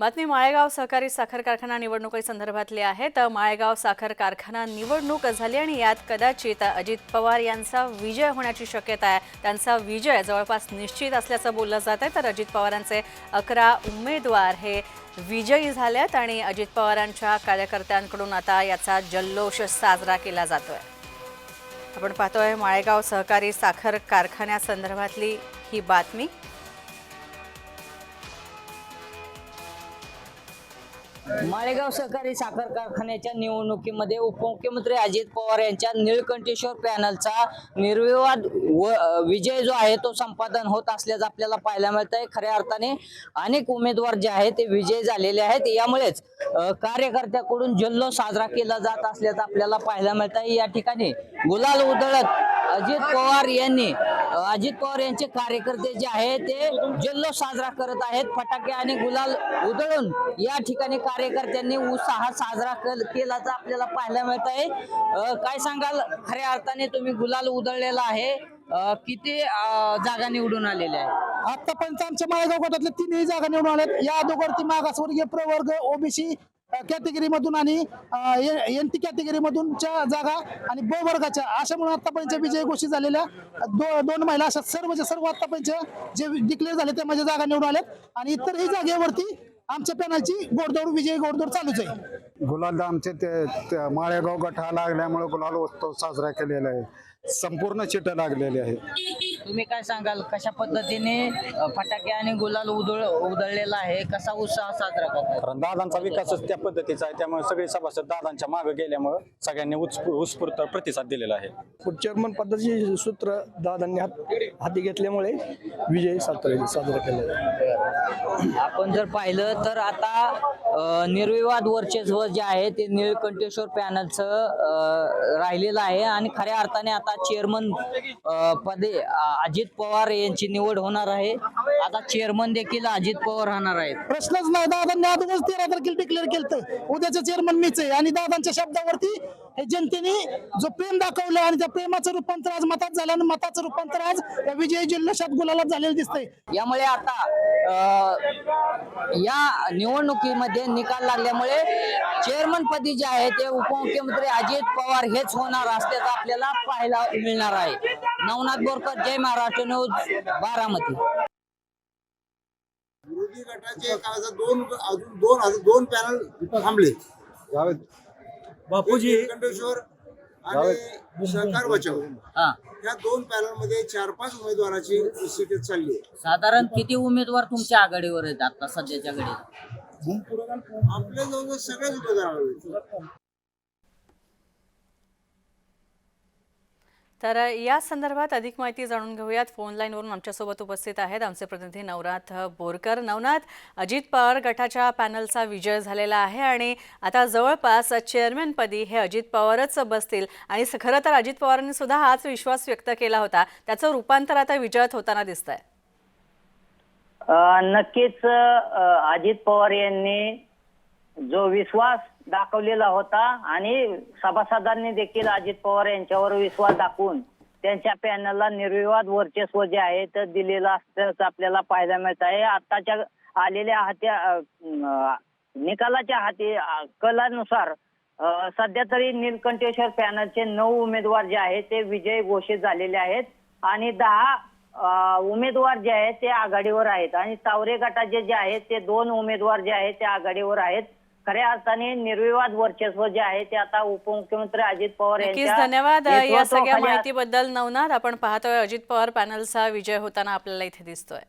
बातमी माळेगाव सहकारी साखर कारखाना निवडणुकी संदर्भातली आहे. तर माळेगाव साखर कारखाना निवडणूक झाली आणि यात कदाचित अजित पवार यांचा विजय होण्याची शक्यता आहे. त्यांचा विजय जवळपास निश्चित असल्याचं बोललं जात आहे तर अजित पवारांचे अकरा उमेदवार हे विजयी झाल्यात आणि अजित पवारांच्या कार्यकर्त्यांकडून आता याचा जल्लोष साजरा केला जातोय. आपण पाहतोय माळेगाव सहकारी साखर कारखान्यासंदर्भातली ही बातमी. माळेगाव सहकारी साखर कारखान्याच्या निवडणुकीमध्ये उपमुख्यमंत्री अजित पवार यांच्या निळकंठेश्वर पॅनलचा निर्विवाद व विजय जो आहे तो संपादन होत असल्याचं आपल्याला पाहायला मिळत आहे खऱ्या अर्थाने अनेक उमेदवार जे आहेत ते विजय झालेले आहेत. यामुळेच कार्यकर्त्याकडून जल्लो साजरा केला जात असल्याचं आपल्याला पाहायला मिळत आहे या ठिकाणी गुलाल उधळत अजित पवार यांनी अजित पवार यांचे कार्यकर्ते जे आहे ते जल्लोष साजरा करत आहेत. फटाके आणि गुलाल उधळून या ठिकाणी कार्यकर्त्यांनी उत्साह साजरा केला आपल्याला पाहायला मिळत आहे. काय सांगाल? खऱ्या अर्थाने तुम्ही गुलाल उधळलेला आहे. किती जागा निवडून आलेल्या आहे आतापर्यंत आमच्या माळेगाव गटातल्या तीनही जागा निवडून आल्यात या अगोदर ती मागासवर्गीय प्रवर्ग ओबीसी कॅटेगरीमधून आणि एन टी कॅटेगरीमधूनच्या जागा आणि ब वर्गाच्या अशा म्हणून आतापर्यंत विजय घोषित झालेल्या दो, दोन महिला अशा सर्वच्या सर्व आतापर्यंत जे डिक्लेअर झाले त्या माझ्या जागा निवडून आल्यात आणि इतरही जागेवरती आमच्या पॅनलची गोडदौड विजय गोडदौड चालूच आहे. गुलाल आमचे ते माळेगाव गठा लागल्यामुळे गुलाल उत्सव साजरा केलेला आहे. संपूर्ण चिटं लागलेली आहे. तुम्ही काय सांगाल? कशा पद्धतीने फटाके आणि गुलाल उधळ उधळलेला आहे? कसा उत्साह साजरा करतात? कारण दादांचा विकासच त्या पद्धतीचा आहे त्यामुळे सगळे सभासद दादांच्या मागे गेल्यामुळे सगळ्यांनी उत्स्फू- उत्स्फूर्त प्रतिसाद दिलेला आहे. चेअरमन पदाचे सूत्र दादांनी हात हाती घेतल्यामुळे विजय साजरा साजरा केला. आपण जर पाहिलं तर आता अ, निर्विवाद वर्चस्व जे आहे ते निळकंठेश्वर पॅनलचं अ, राहिलेलं आहे आणि खऱ्या अर्थाने आता चेअरमन पदे अ, अजित पवार यांची निवड होणार आहे. आता चेअरमन देखील अजित पवार राहणार आहेत. प्रश्नच नाही. दादांनी अगोदरच तेरा तारखेला डिक्लेअर केलं उद्याचं चेअरमन मीच आहे. आणि दादांच्या शब्दावरती हे जनतेने जो प्रेम दाखवलं आणि त्या प्रेमाचं रूपांतर आज मतात झालं आणि मताचं रूपांतर आज या विजय जल्लोषात गुलालात झालेलं दिसतंय. यामुळे आता या निवडणुकीमध्ये निकाल लागल्यामुळे चेअरमन पदी जे आहे ते उपमुख्यमंत्री अजित पवार हेच होणार असल्याचं आपल्याला पाहायला मिळणार आहे. नवनाथ बोरकर जय महाराष्ट्र न्यूज बारामती. विरोधी गटाचे दोन अजून दोन दोन पॅनल थांबले. बापूजी. कंडेश्वर आणि सहकार बचाव. हा. या दोन पॅनलमध्ये चार पाच उमेदवाराची सीट चालली आहे. साधारण किती उमेदवार तुमच्या आघाडीवर आहेत आता सध्याच्या घडीला? आपल्या जवळजवळ सगळ्याच उमेदवार तर या संदर्भात अधिक माहिती जाणून घेऊयात. फोन लाईनवरून आमच्यासोबत उपस्थित आहेत आमचे प्रतिनिधी नवनाथ बोरकर. नवनाथ अजित पवार गटाच्या पॅनलचा विजय झालेला आहे आणि आता जवळपास चेअरमॅनपदी हे अजित पवारच बसतील. आणि खरं तर अजित पवारांनी सुद्धा हाच विश्वास व्यक्त केला होता. त्याचं रूपांतर आता विजयात होताना दिसत आहे नक्कीच अजित पवार यांनी जो विश्वास दाखवलेला होता आणि सभासदांनी देखील अजित पवार यांच्यावर विश्वास दाखवून त्यांच्या पॅनलला निर्विवाद वर्चस्व जे आहे ते दिलेलं असल्याचं आपल्याला पाहायला मिळत आहे. आताच्या आलेल्या हात्या निकालाच्या हाती कलानुसार सध्या तरी नीलकंठेश्वर पॅनलचे नऊ उमेदवार जे आहेत ते विजय घोषित झालेले आहेत आणि दहा उमेदवार जे आहेत ते आघाडीवर आहेत आणि तावरे गटाचे जे आहेत ते दोन उमेदवार जे आहेत ते आघाडीवर आहेत. खऱ्या अर्थाने निर्विवाद वर्चस्व जे आहे ते आता उपमुख्यमंत्री अजित पवार नक्कीच धन्यवाद. या सगळ्या माहितीबद्दल नवनाथ. आपण पाहतोय अजित पवार पॅनलचा विजय होताना आपल्याला इथे दिसतोय.